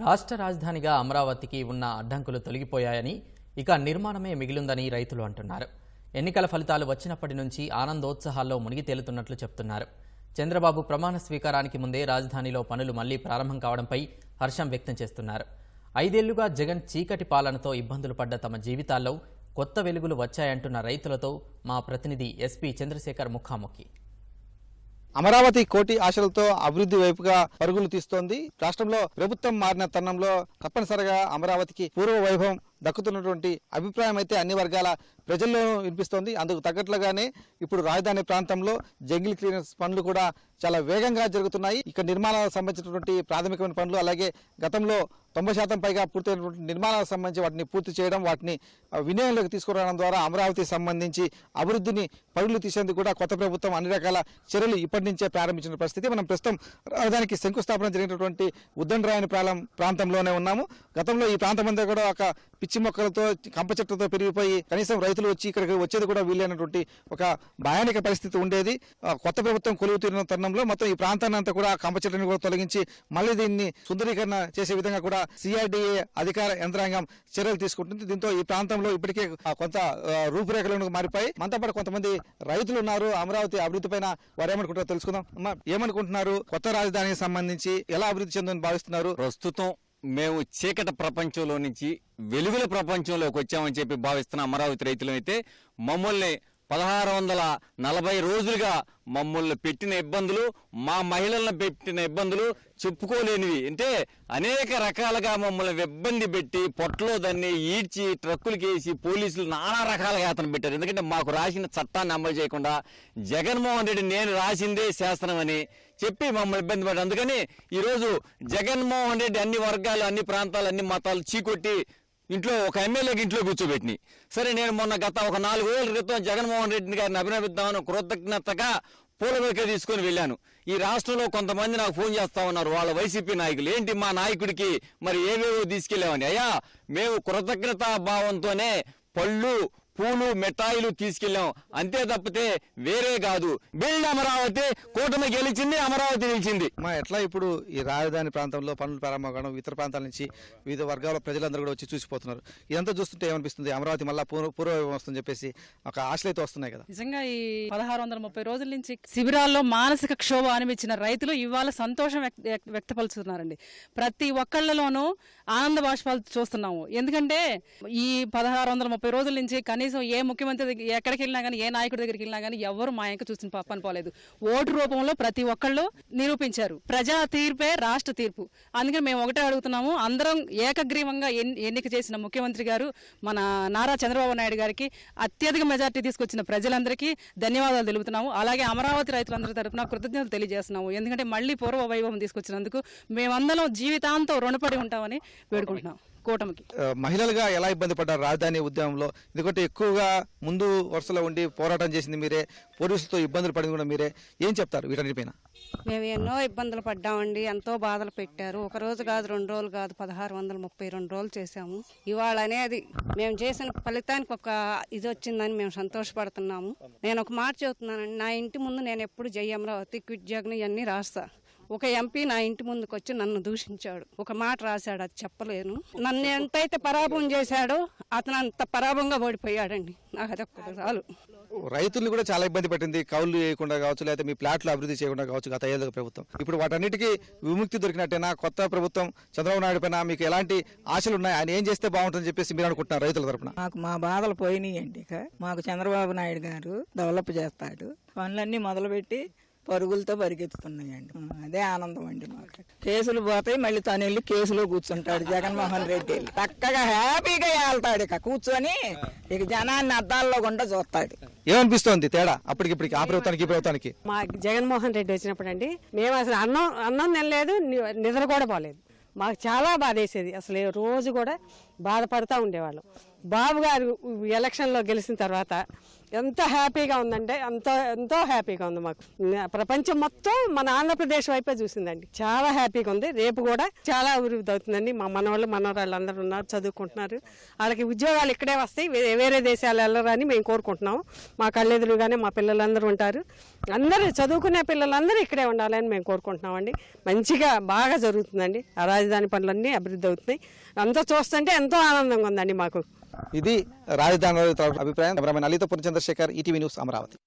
రాష్ట్ర రాజధానిగా అమరావతికి ఉన్న అడ్డంకులు తొలగిపోయాయని ఇక నిర్మాణమే మిగిలిందని రైతులు అంటున్నారు. ఎన్నికల ఫలితాలు వచ్చినప్పటి నుంచి ఆనందోత్సాహాల్లో మునిగి తేలుతున్నట్లు చెప్తున్నారు. చంద్రబాబు ప్రమాణ స్వీకారానికి ముందే రాజధానిలో పనులు మళ్ళీ ప్రారంభం కావడంపై హర్షం వ్యక్తం చేస్తున్నారు. ఐదేళ్ళుగా జగన్ చీకటి పాలనతో ఇబ్బందులు పడ్డ తమ జీవితాల్లో కొత్త వెలుగులు వచ్చాయంటున్న రైతులతో మా ప్రతినిధి ఎస్పీ చంద్రశేఖర్ ముఖాముఖి. అమరావతి కోటి ఆశలతో అభివృద్ధి వైపుగా పరుగులు తీస్తోంది. రాష్ట్రంలో ప్రభుత్వం మారిన తరుణంలో తప్పనిసరిగా అమరావతికి పూర్వ వైభవం దక్కుతున్నటువంటి అభిప్రాయం అయితే అన్ని వర్గాల ప్రజల్లో వినిపిస్తోంది. అందుకు తగ్గట్లుగానే ఇప్పుడు రాజధాని ప్రాంతంలో జంగిల్ క్లీనర్స్ పనులు కూడా చాలా వేగంగా జరుగుతున్నాయి. ఇక్కడ నిర్మాణాలకు సంబంధించినటువంటి ప్రాథమికమైన పనులు అలాగే గతంలో తొంభై శాతం పైగా పూర్తయినటువంటి నిర్మాణాలకు సంబంధించి వాటిని పూర్తి చేయడం వాటిని వినియోగంలోకి తీసుకురావడం ద్వారా అమరావతికి సంబంధించి అభివృద్ధిని పరుగులు తీసేందుకు కూడా కొత్త ప్రభుత్వం అన్ని రకాల చర్యలు ఇప్పటి నుంచే ప్రారంభించిన పరిస్థితి. మనం ప్రస్తుతం రాజధానికి శంకుస్థాపన జరిగినటువంటి ఉద్దండరాయని ప్రాలం ప్రాంతంలోనే ఉన్నాము. గతంలో ఈ ప్రాంతం అంతా కూడా ఒక పిచ్చి మొక్కలతో కంప చెట్లతో పెరిగిపోయి కనీసం రైతులు వచ్చి ఇక్కడికి వచ్చేది కూడా వీలైనటువంటి ఒక భయానక పరిస్థితి ఉండేది. కొత్త ప్రభుత్వం కొలువు తీరిన తరుణంలో మొత్తం ఈ ప్రాంతాన్ని అంతా కూడా కంప చెట్లను కూడా తొలగించి మళ్ళీ దీన్ని సుందరీకరణ చేసే విధంగా కూడా సిఆర్డీఏ అధికార యంత్రాంగం చర్యలు తీసుకుంటుంది. దీంతో ఈ ప్రాంతంలో ఇప్పటికే కొంత రూపురేఖలు రూపురేఖలను మారిపోయి మనతో పాటు కొంతమంది రైతులు ఉన్నారు. అమరావతి అభివృద్ధి పైన వారు ఏమనుకుంటారో తెలుసుకుందాం. ఏమనుకుంటున్నారు? కొత్త రాజధానికి సంబంధించి ఎలా అభివృద్ధి చెందని భావిస్తున్నారు? ప్రస్తుతం మేము చీకట ప్రపంచంలో నుంచి వెలుగుల ప్రపంచంలోకి వచ్చామని చెప్పి భావిస్తున్న అమరావతి రైతులైతే మమ్మల్ని పదహారు వందల నలభై రోజులుగా మమ్మల్ని పెట్టిన ఇబ్బందులు మా మహిళలను పెట్టిన ఇబ్బందులు చెప్పుకోలేనివి. అంటే అనేక రకాలుగా మమ్మల్ని ఇబ్బంది పెట్టి పొట్టలో దాన్ని ఈడ్చి ట్రక్కులకి వేసి పోలీసులు నానా రకాలుగా అతను పెట్టారు. ఎందుకంటే మాకు రాసిన చట్టాన్ని అమలు చేయకుండా జగన్మోహన్ రెడ్డి నేను రాసిందే శాసనం అని చెప్పి మమ్మల్ని ఇబ్బంది పడ్డారు. అందుకని ఈరోజు జగన్మోహన్ రెడ్డి అన్ని వర్గాలు అన్ని ప్రాంతాలు అన్ని మతాలు చీకొట్టి ఇంట్లో ఒక ఎమ్మెల్యేకి ఇంట్లో కూర్చోబెట్టినాయి సరే నేను మొన్న గత ఒక నాలుగు రోజుల క్రితం జగన్మోహన్ రెడ్డి గారిని అభినందిద్దామని కృతజ్ఞతగా పూలబొకే తీసుకొని వెళ్ళాను. ఈ రాష్ట్రంలో కొంతమంది నాకు ఫోన్ చేస్తా ఉన్నారు. వాళ్ళ వైసీపీ నాయకులు ఏంటి మా నాయకుడికి మరి ఏవేవో తీసుకెళ్ళామని అయ్యా మేము కృతజ్ఞతా భావంతోనే పళ్ళు పూలు మిఠాయిలు తీసుకెళ్ళాం. అంతే తప్పితే వేరే కాదు. బిల్డ్ అమరావతి కూటమి గెలిచింది అమరావతి నిలిచింది. మా ఎట్లా ఇప్పుడు ఈ రాజధాని ప్రాంతంలో పనులు ప్రారంభం కావడం ఇతర ప్రాంతాల నుంచి వివిధ వర్గాల ప్రజలందరూ కూడా వచ్చి చూసిపోతున్నారు. ఇదంతా చూస్తుంటే ఏమనిపిస్తుంది? అమరావతి మళ్ళా పూర్వ పూర్వవైభవం వస్తుందని చెప్పేసి ఒక ఆశలు అయితే వస్తున్నాయి కదా. నిజంగా ఈ పదహారు వందల ముప్పై రోజుల నుంచి శిబిరాల్లో మానసిక క్షోభ అనిపించిన రైతులు ఇవాళ సంతోషం వ్యక్త- వ్యక్త- వ్యక్తపరుస్తున్నారండి. ప్రతి ఒక్కళ్ళలోనూ ఆనంద బాష్పాలు చూస్తున్నాము. ఎందుకంటే ఈ పదహారు వందల ముప్పై రోజుల నుంచి కనీసం ఏ ముఖ్యమంత్రి దగ్గర ఎక్కడికి వెళ్ళినా కానీ ఏ నాయకుడి దగ్గరికి వెళ్ళినా కానీ ఎవరు మా యొక్క చూసిన పాపని పోలేదు ఓటు రూపంలో ప్రతి ఒక్కళ్ళు నిరూపించారు. ప్రజా తీర్పే రాష్ట్ర తీర్పు. అందుకని మేము ఒకటే అడుగుతున్నాము. అందరం ఏకగ్రీవంగా ఎన్నిక చేసిన ముఖ్యమంత్రి గారు మన నారా చంద్రబాబు నాయుడు గారికి అత్యధిక మెజార్టీ తీసుకొచ్చిన ప్రజలందరికీ ధన్యవాదాలు తెలుపుతున్నాము. అలాగే అమరావతి రైతులందరి తరపున కృతజ్ఞతలు తెలియజేస్తున్నాము. ఎందుకంటే మళ్ళీ పూర్వ వైభవం తీసుకొచ్చినందుకు మేమందరం జీవితాంతం రుణపడి ఉంటామని వేడుకుంటున్నాం. కూటమికి. మహిళలుగా ఎలా ఇబ్బంది పడ్డారు రాజధాని ఉద్యమంలో? ఎందుకంటే ఎక్కువగా ముందు వరుసలో ఉండి పోరాటం చేసింది మీరే పోలీసులతో ఇబ్బందులు పడింది కూడా మీరే. ఏం చెప్తారు వీటన్నిటిపైన మేము ఎన్నో ఇబ్బందులు పడ్డామండి ఎంతో బాధలు పెట్టారు. ఒక రోజు కాదు రెండు రోజులు కాదు పదహారు వందల ముప్పై రెండు రోజులు చేశాము. ఇవాళ అనేది మేము చేసిన ఫలితానికి ఒక ఇది వచ్చిందని మేము సంతోషపడుతున్నాము. నేను ఒక మాట చెబుతున్నానండి నా ఇంటి ముందు నేను ఎప్పుడు జై అమరావతి క్విట్ జగన్ ఇవన్నీ రాస్తా. ఒక ఎంపీ నా ఇంటి ముందుకు వచ్చి నన్ను దూషించాడు. ఒక మాట రాశాడు అది చెప్పలేను. నన్ను ఎంతైతే పరాభవం చేశాడో అతను అంత పరాభవంగా ఓడిపోయాడండి. నాకు అదొక్కటి చాలు. రైతుల్ని కూడా చాలా ఇబ్బంది పెట్టింది. కౌలు చేయకుండా కావచ్చు లేకపోతే మీ ప్లాట్లు అభివృద్ధి చేయకుండా కావచ్చు గత ఏదో ప్రభుత్వం. ఇప్పుడు వాటన్నిటికీ విముక్తి దొరికినట్టేనా? కొత్త ప్రభుత్వం చంద్రబాబు నాయుడు పైన మీకు ఎలాంటి ఆశలు ఉన్నాయి? ఆయన ఏం చేస్తే బాగుంటుందని చెప్పేసి మీరు అనుకుంటున్నారు రైతుల తరపున? మాకు మా బాధలు పోయినాయండి ఇక. మాకు చంద్రబాబు నాయుడు గారు డెవలప్ చేస్తాడు. పనులన్నీ మొదలుపెట్టి పరుగులతో పరిగెత్తుతున్నాయండి. అదే ఆనందం అండి మాకు. కేసులు పోతాయి మళ్ళీ తను వెళ్ళి కేసులో కూర్చుంటాడు జగన్మోహన్ రెడ్డి వెళ్ళి. చక్కగా హ్యాపీగా వెళ్తాడు ఇక కూర్చొని ఇక జనాన్ని అద్దాల్లో గుండా చూస్తాడు. ఏమనిపిస్తోంది తేడా? అప్పటికిప్పటికి ఆ ప్రభుత్వానికి ఈ ప్రభుత్వానికి? మా జగన్మోహన్ రెడ్డి వచ్చినప్పుడు అండి మేము అసలు అన్నం అన్నం తినలేదు నిద్ర కూడా పోలేదు. మాకు చాలా బాధ వేసేది అసలు ఏ రోజు కూడా బాధపడుతూ ఉండేవాళ్ళం. బాబు గారు ఎలక్షన్లో గెలిచిన తర్వాత ఎంత హ్యాపీగా ఉందంటే అంత ఎంతో హ్యాపీగా ఉంది మాకు. ప్రపంచం మొత్తం మన ఆంధ్రప్రదేశ్ వైపే చూసిందండి. చాలా హ్యాపీగా ఉంది. రేపు కూడా చాలా అభివృద్ధి అవుతుందండి. మా మనవాళ్ళు మనవరాళ్ళు అందరూ ఉన్నారు చదువుకుంటున్నారు. వాళ్ళకి ఉద్యోగాలు ఇక్కడే వస్తాయి. వేరే దేశాలు వెళ్ళరని మేము కోరుకుంటున్నాము. మా కళ్ళెదురుగానే మా పిల్లలందరూ ఉంటారు. అందరూ చదువుకునే పిల్లలందరూ ఇక్కడే ఉండాలని మేము కోరుకుంటున్నామండి. మంచిగా బాగా జరుగుతుందండి. ఆ రాజధాని పనులన్నీ అభివృద్ధి అవుతున్నాయి. అంతా చూస్తుంటే ఎంతో ఆనందంగా ఉందండి మాకు. ఇది రాజధాని అభిప్రాయం. కెమెరామెన్ అలీతో చంద్రశేఖర్ ఈటీవీ న్యూస్ అమరావతి.